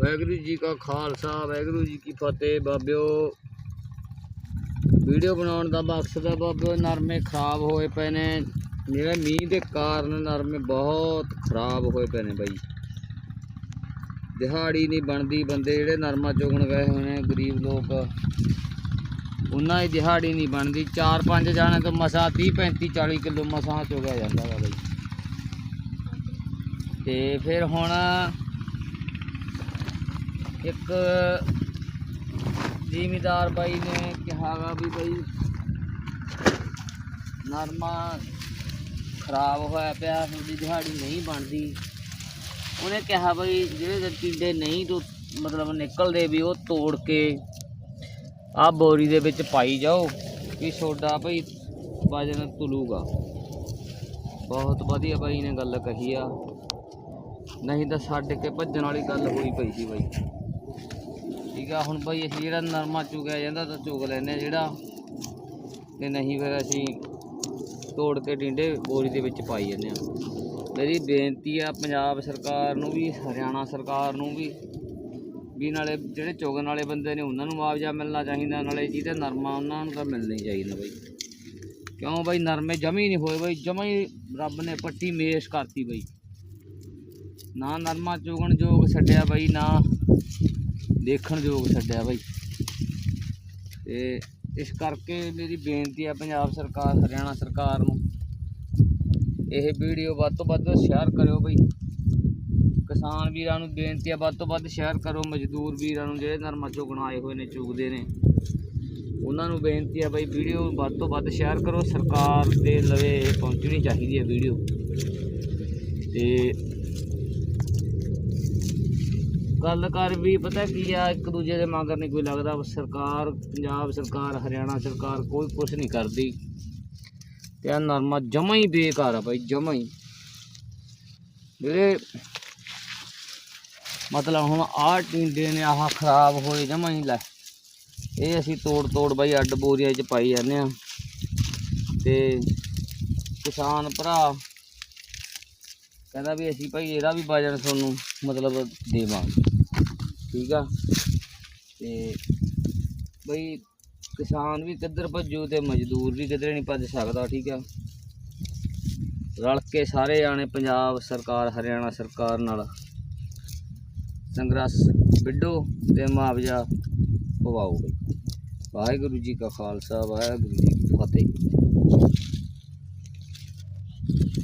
ਵਾਹਿਗੁਰੂ ਜੀ ਕਾ ਖਾਲਸਾ, ਵਾਹਿਗੁਰੂ ਜੀ ਕੀ ਫਤਿਹ ਬਾਬਿਓ। ਵੀਡੀਓ ਬਣਾਉਣ ਦਾ ਮਕਸਦ ਹੈ ਬਾਬਿਓ, ਨਰਮੇ ਖਰਾਬ ਹੋਏ ਪਏ ਨੇ। ਜਿਹੜੇ ਮੀਂਹ ਦੇ ਕਾਰਨ ਨਰਮੇ ਬਹੁਤ ਖਰਾਬ ਹੋਏ ਪਏ ਨੇ ਬਾਈ। ਦਿਹਾੜੀ ਨਹੀਂ ਬਣਦੀ ਬੰਦੇ, ਜਿਹੜੇ ਨਰਮਾ ਚੁਗਣ ਗਏ ਹੋਏ ਨੇ ਗਰੀਬ ਲੋਕ। ਉਹਨਾਂ ਦੀ ਦਿਹਾੜੀ ਨਹੀਂ ਬਣਦੀ। 4-5 ਜਾਣੇ ਤੋਂ ਮਸਾ 30 35 40 ਕਿਲੋ ਮਸਾ ਚੁਗਿਆ ਜਾਂਦਾ ਵਾ ਬਾਈ। ਤੇ ਫਿਰ ਹੁਣ ਇੱਕ ਜ਼ਿਮੀਦਾਰ ਬਾਈ ਨੇ ਕਿਹਾਗਾ ਵੀ ਬਾਈ ਨਰਮਾ ਖਰਾਬ ਹੋਇਆ ਪਿਆ, ਤੁਹਾਡੀ ਦਿਹਾੜੀ ਨਹੀਂ ਬਣਦੀ। ਉਹਨੇ ਕਿਹਾ ਬਈ ਜਿਹੜੇ ਟਿੰਡੇ ਨਹੀਂ ਤੋਂ ਮਤਲਬ ਨਿਕਲਦੇ ਵੀ ਉਹ ਤੋੜ ਕੇ ਆਹ ਬੋਰੀ ਦੇ ਵਿੱਚ ਪਾਈ ਜਾਓ ਵੀ ਤੁਹਾਡਾ ਭਈ ਵਜਨ ਤੁਲੂਗਾ। ਬਹੁਤ ਵਧੀਆ ਬਾਈ ਨੇ ਗੱਲ ਕਹੀ ਆ। ਨਹੀਂ ਤਾਂ ਛੱਡ ਕੇ ਭੱਜਣ ਵਾਲੀ ਗੱਲ ਹੋਈ ਪਈ ਸੀ ਬਾਈ। ਠੀਕ ਆ ਹੁਣ ਬਈ ਅਸੀਂ ਜਿਹੜਾ ਨਰਮਾ ਚੁਗਿਆ ਜਾਂਦਾ ਤਾਂ ਚੁਗ ਲੈਨੇ ਆ ਜਿਹੜਾ। ਤੇ ਨਹੀਂ ਫਿਰ ਅਸੀਂ ਤੋੜ ਕੇ ਡਿੰਡੇ ਬੋਰੀ ਦੇ ਵਿੱਚ ਪਾਈ ਜਾਂਦੇ ਆ ਮੇਰੀ ਬੇਨਤੀ ਆ ਪੰਜਾਬ ਸਰਕਾਰ ਨੂੰ ਵੀ, ਹਰਿਆਣਾ ਸਰਕਾਰ ਨੂੰ ਵੀ ਵੀ ਨਾਲੇ ਜਿਹੜੇ ਚੁਗਣ ਵਾਲੇ ਬੰਦੇ ਨੇ ਉਹਨਾਂ ਨੂੰ ਮੁਆਵਜ਼ਾ ਮਿਲਣਾ ਚਾਹੀਦਾ, ਨਾਲੇ ਜਿਹਦੇ ਨਰਮਾ ਉਹਨਾਂ ਨੂੰ ਤਾਂ ਮਿਲਣਾ ਹੀ ਚਾਹੀਦਾ ਬਾਈ। ਕਿਉਂ ਬਈ ਨਰਮੇ ਜਮੀ ਨਹੀਂ ਹੋਏ ਬਈ ਜਮਾ ਰੱਬ ਨੇ ਪੱਟੀ ਮੇਸ਼ ਕਰਤੀ ਬਈ। ਨਾ ਨਰਮਾ ਚੁਗਣ ਯੋਗ ਛੱਡਿਆ ਬਈ, ਨਾ ਦੇਖਣ ਯੋਗ ਛੱਡਿਆ ਬਾਈ। ਤੇ ਇਸ ਕਰਕੇ ਮੇਰੀ ਬੇਨਤੀ ਹੈ ਪੰਜਾਬ ਸਰਕਾਰ, ਹਰਿਆਣਾ ਸਰਕਾਰ ਨੂੰ, ਇਹ ਵੀਡੀਓ ਵੱਧ ਤੋਂ ਵੱਧ ਸ਼ੇਅਰ ਕਰਿਓ ਬਈ। ਕਿਸਾਨ ਵੀਰਾਂ ਨੂੰ ਬੇਨਤੀ ਹੈ ਵੱਧ ਤੋਂ ਵੱਧ ਸ਼ੇਅਰ ਕਰੋ। ਮਜ਼ਦੂਰ ਵੀਰਾਂ ਨੂੰ ਜਿਹੜੇ ਨਰਮਾ ਚੁਗਣ ਆਏ ਹੋਏ ਨੇ, ਚੁਗਦੇ ਨੇ, ਉਹਨਾਂ ਨੂੰ ਬੇਨਤੀ ਹੈ ਬਈ ਵੀਡੀਓ ਵੱਧ ਤੋਂ ਵੱਧ ਸ਼ੇਅਰ ਕਰੋ। ਸਰਕਾਰ ਦੇ ਲਵੇ ਇਹ ਪਹੁੰਚਣੀ ਚਾਹੀਦੀ ਹੈ ਵੀਡੀਓ। ਤੇ ਗੱਲ ਕਰ ਵੀ, ਪਤਾ ਕੀ ਆ, ਇੱਕ ਦੂਜੇ ਦੇ ਮਗਰ ਨਹੀਂ ਕੋਈ ਲੱਗਦਾ। ਸਰਕਾਰ, ਪੰਜਾਬ ਸਰਕਾਰ, ਹਰਿਆਣਾ ਸਰਕਾਰ ਕੋਈ ਕੁਝ ਨਹੀਂ ਕਰਦੀ। ਤੇ ਆ ਨਰਮਾ ਜਮਾ ਹੀ ਬੇਕਾਰ ਆ ਬਾਈ, ਜਮਾ ਹੀ। ਜਿਹੜੇ ਮਤਲਬ ਹੁਣ ਆਹ ਟਿੰਡੇ ਨੇ, ਆਹ ਖਰਾਬ ਹੋਏ, ਜਮਾ ਹੀ ਲੈ। ਇਹ ਅਸੀਂ ਤੋੜ ਤੋੜ ਬਾਈ ਅੱਡ ਬੋਰੀਆਂ 'ਚ ਪਾਈ ਜਾਂਦੇ ਆ ਤੇ ਕਿਸਾਨ ਭਰਾ ਕਹਿੰਦਾ ਵੀ ਅਸੀਂ ਭਾਈ ਇਹਦਾ ਵੀ ਵਜਨ ਤੁਹਾਨੂੰ ਮਤਲਬ ਦੇਵਾਂਗੇ। ਠੀਕ ਆ? ਤੇ ਬਈ ਕਿਸਾਨ ਵੀ ਕਿੱਧਰ ਭੱਜੂ ਤੇ ਮਜ਼ਦੂਰ ਵੀ ਕਿਧਰੇ ਨਹੀਂ ਭੱਜ ਸਕਦਾ, ਠੀਕ ਆ? ਰਲ ਕੇ ਸਾਰੇ ਜਾਣੇ ਪੰਜਾਬ ਸਰਕਾਰ, ਹਰਿਆਣਾ ਸਰਕਾਰ ਨਾਲ ਸੰਘਰਸ਼ ਵਿੱਢੋ ਤੇ ਮੁਆਵਜ਼ਾ ਪਵਾਓ ਬਈ। ਵਾਹਿਗੁਰੂ ਜੀ ਕਾ ਖਾਲਸਾ, ਵਾਹਿਗੁਰੂ ਜੀ ਕੀ ਫਤਿਹ।